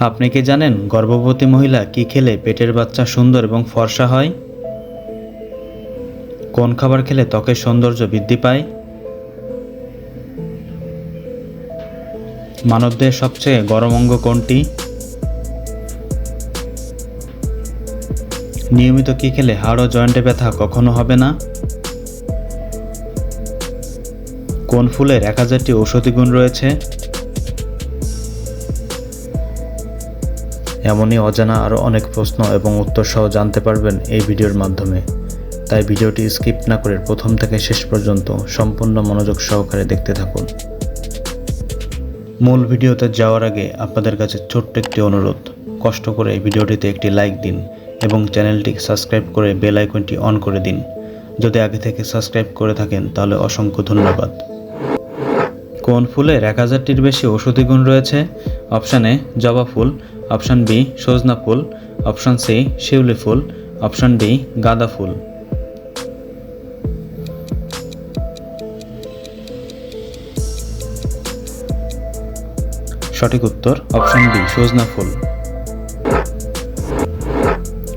আপনি কি জানেন গর্ভবতী মহিলা কি খেলে পেটের বাচ্চা সুন্দর এবং ফর্সা হয়? কোন খাবার খেলে ত্বকের সৌন্দর্য বৃদ্ধি পায়? মানবদেহের সবচেয়ে গরম অঙ্গ কোনটি? নিয়মিত কি খেলে হাড় ও জয়েন্টে ব্যথা কখনো হবে না? কোন ফুলের এক হাজারটি ঔষধি গুণ রয়েছে? এমনই অজানা আরও অনেক প্রশ্ন এবং উত্তর সহ জানতে পারবেন এই ভিডিওর মাধ্যমে। তাই ভিডিওটি স্কিপ না করে প্রথম থেকে শেষ পর্যন্ত সম্পূর্ণ মনোযোগ সহকারে দেখতে থাকুন। মূল ভিডিওতে যাওয়ার আগে আপনাদের কাছে ছোট্ট একটি অনুরোধ। কষ্ট করে ভিডিওটিতে একটি লাইক দিন এবং চ্যানেলটি সাবস্ক্রাইব করে বেল আইকনটি অন করে দিন। যদি আগে থেকে সাবস্ক্রাইব করে থাকেন তাহলে অসংখ্য ধন্যবাদ। কোন ফুলের এক হাজারটির বেশি ঔষধি গুণ রয়েছে? অপশানে জবা ফুল। অপশান বি, সজনা ফুল। অপশান সি, শিউলি ফুল। অপশান ডি, গাঁদা ফুল। সঠিক উত্তর, অপশান বি, সজনা ফুল।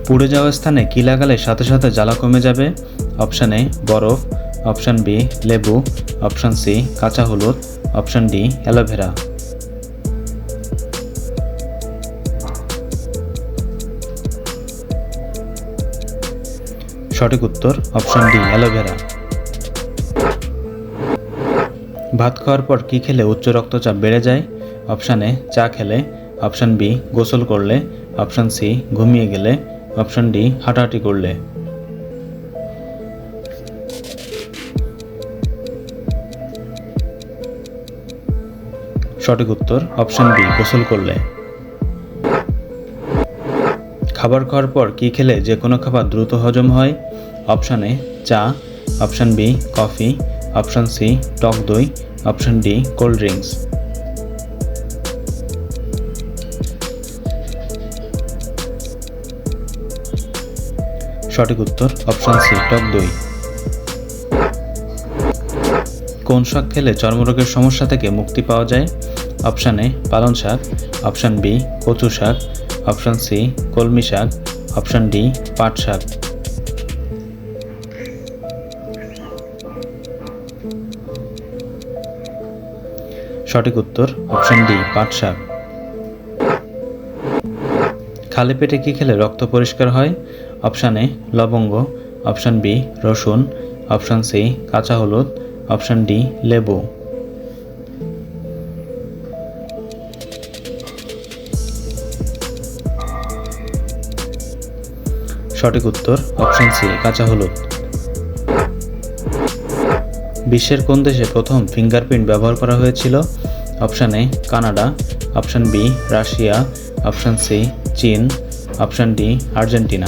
পুড়ে যাওয়া স্থানে কি লাগালে সাথে সাথে জ্বালা কমে যাবে? অপশান এ, বরফ। অপশান বি, লেবু। অপশান সি, কাঁচা হলুদ। Option D, aloe. সঠিক উত্তর অপশন ডি, অ্যালোভেরা। ভাত খাওয়ার পর কি খেলে উচ্চ রক্তচাপ বেড়ে যায়? অপশান এ, চা খেলে। অপশান বি, গোসল করলে। অপশান সি, ঘুমিয়ে গেলে। অপশান ডি, হাঁটাহাঁটি করলে। সঠিক উত্তর অপশান বি গোসল করলে। খাবার খাওয়ার পর কি খেলে যে কোনো খাবার দ্রুত হজম হয়? অপশান এ, চা। Option B, coffee. Option C, টক দই। Option D, cold drinks. সঠিক উত্তর, অপশান সি, টক দই। কোন শাক খেলে চর্মরোগের সমস্যা থেকে মুক্তি পাওয়া যায়? অপশান এ পালন শাক। অপশান বি, কচু শাক। অপশান সি, কলমি শাক। অপশান ডি, পাট শাক। সঠিক উত্তর, অপশান ডি, পাট শাক। খালি পেটে কি খেলে রক্ত পরিষ্কার হয়? অপশান এ, লবঙ্গ। অপশান বি, রসুন। অপশান সি, কাঁচা হলুদ। অপশান ডি, লেবু। সঠিক উত্তর অপশন সি কাঁচা হলুদ। বিশ্বের কোন দেশে প্রথম ফিঙ্গারপ্রিন্ট ব্যবহার করা হয়েছিল? Option A Canada. Option B Russia. Option C চীন। Option D Argentina.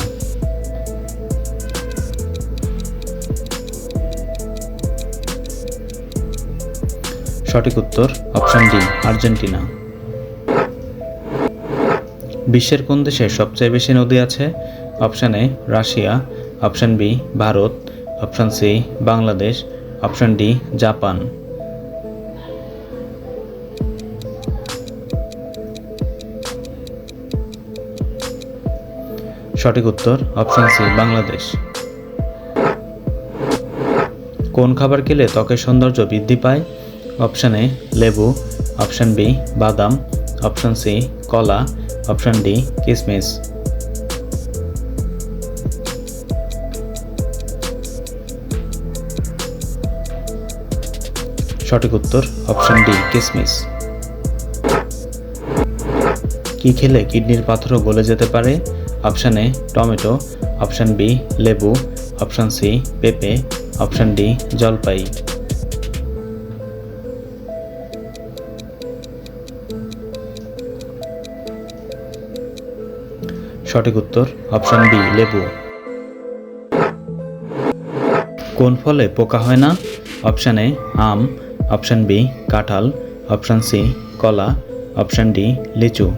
সঠিক উত্তর অপশান ডি আর্জেন্টিনা। বিশ্বের কোন দেশে সবচেয়ে বেশি নদী আছে? Option A Russia, option B Bharat, option C Bangladesh, option D Japan. সঠিক উত্তর, অপশান সি বাংলাদেশ। কোন খাবার খেলে ত্বকের সৌন্দর্য বৃদ্ধি পায়? অপশান এ লেবু, অপশান বি বাদাম, অপশান সি কলা, অপশান ডি কিসমিস। সঠিক উত্তর অপশন ডি, কিসমিস। কি খেলে কিডনির পাথরও গলে যেতে পারে? Option A, tomato. Option B, লেবু। অপশান সি, পেঁপে। অপশান ডি, জলপাই। সঠিক উত্তর অপশান বি লেবু। কোন ফলে পোকা হয় না? অপশান এ, আম। অপশান বি, কাঁঠাল। অপশান সি, কলা। অপশান ডি, লিচু।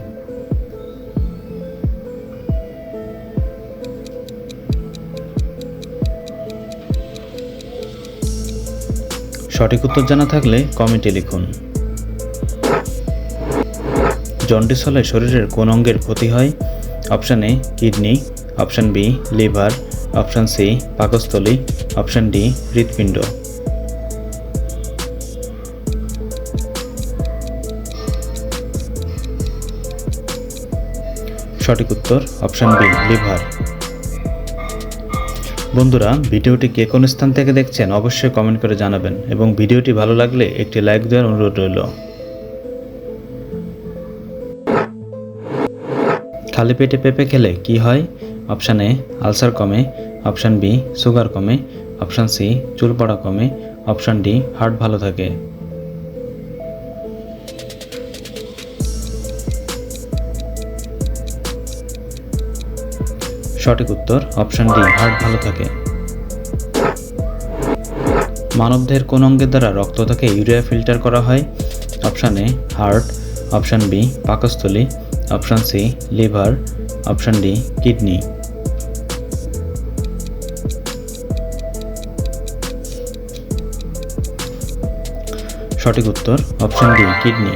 সঠিক উত্তর জানা থাকলে কমেন্টে লিখুন। জন্ডিস হলে শরীরের কোন অঙ্গের ক্ষতি হয়? Option A, kidney. Option B, liver. Option C, পাকস্থলী। অপশান ডি, হৃৎপিণ্ড। সঠিক উত্তর অপশান বি লিভার বন্ধুরা, ভিডিওটি কে কোন স্থান থেকে দেখছেন অবশ্যই কমেন্ট করে জানাবেন এবং ভিডিওটি ভালো লাগলে একটি লাইক দেওয়ার অনুরোধ রইল। খালি পেটে পেঁপে খেলে কি হয়? অপশান এ আলসার কমে অপশান বি সুগার কমে অপশান সি চুল পড়া কমে অপশান ডি হার্ট ভালো থাকে। সঠিক উত্তর অপশান ডি হার্ট ভালো থাকে। মানবদেহের কোন অঙ্গের দ্বারা রক্ত থেকে ইউরিয়া ফিল্টার করা হয়? Option A heart option B পাকস্থলী option C liver option D kidney সঠিক উত্তর অপশান ডি কিডনি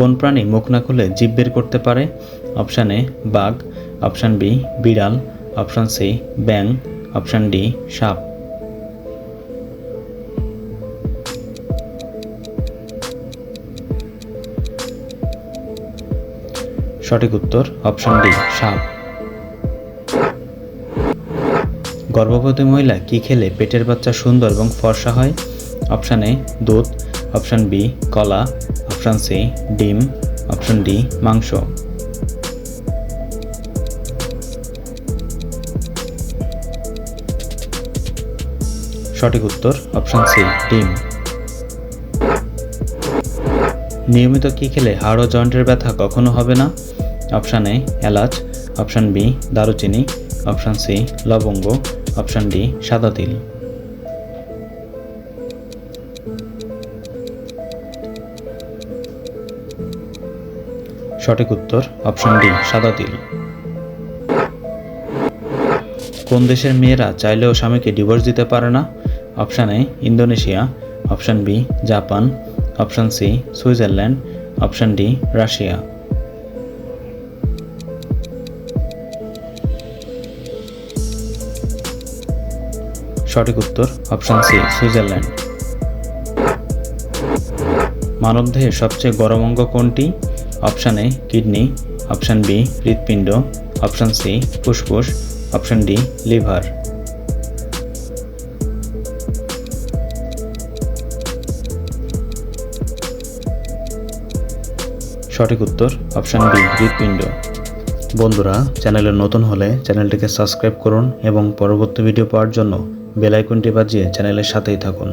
কোন প্রাণী মুখ না খুলে জীব বের করতে পারে? অপশান এ, বাঘ। অপশান বি, বিড়াল। অপশান সি ব্যাং অপশান ডি, সাপ। সঠিক উত্তর, অপশান ডি, সাপ। গর্ভবতী মহিলা কি খেলে পেটের বাচ্চা সুন্দর এবং ফর্সা হয়? অপশান এ, দুধ। অপশান বি, কলা। অপশান সি ডিম অপশান ডি মাংস। সঠিক উত্তর অপশান সি ডিম। নিয়মিত কি খেলে হাড় ও জয়েন্টের ব্যথা কখনো হবে না? অপশান এ এলাচ অপশান বি দারুচিনি অপশান সি লবঙ্গ অপশান ডি সাদা তিল। সঠিক উত্তর অপশন ডি সাদা তিল। কোন দেশের মেয়েরা চাইলেও স্বামীকে ডিভোর্স দিতে পারে না? Option A Indonesia. Option B Japan. Option C Switzerland. Option D Russia. সঠিক উত্তর অপশান সি সুইজারল্যান্ড। মানবদেহের সবচেয়ে গরম অঙ্গ কোনটি? Option A kidney option B হৃৎপিণ্ড। অপশান সি ফুসফুস। অপশান ডি লিভার সঠিক উত্তর অপশান বি হৃৎপিণ্ড। বন্ধুরা, চ্যানেলে নতুন হলে চ্যানেলটিকে সাবস্ক্রাইব করুন এবং পরবর্তী ভিডিও পাওয়ার জন্য বেল আইকনটি বাজিয়ে চ্যানেলের সাথেই থাকুন।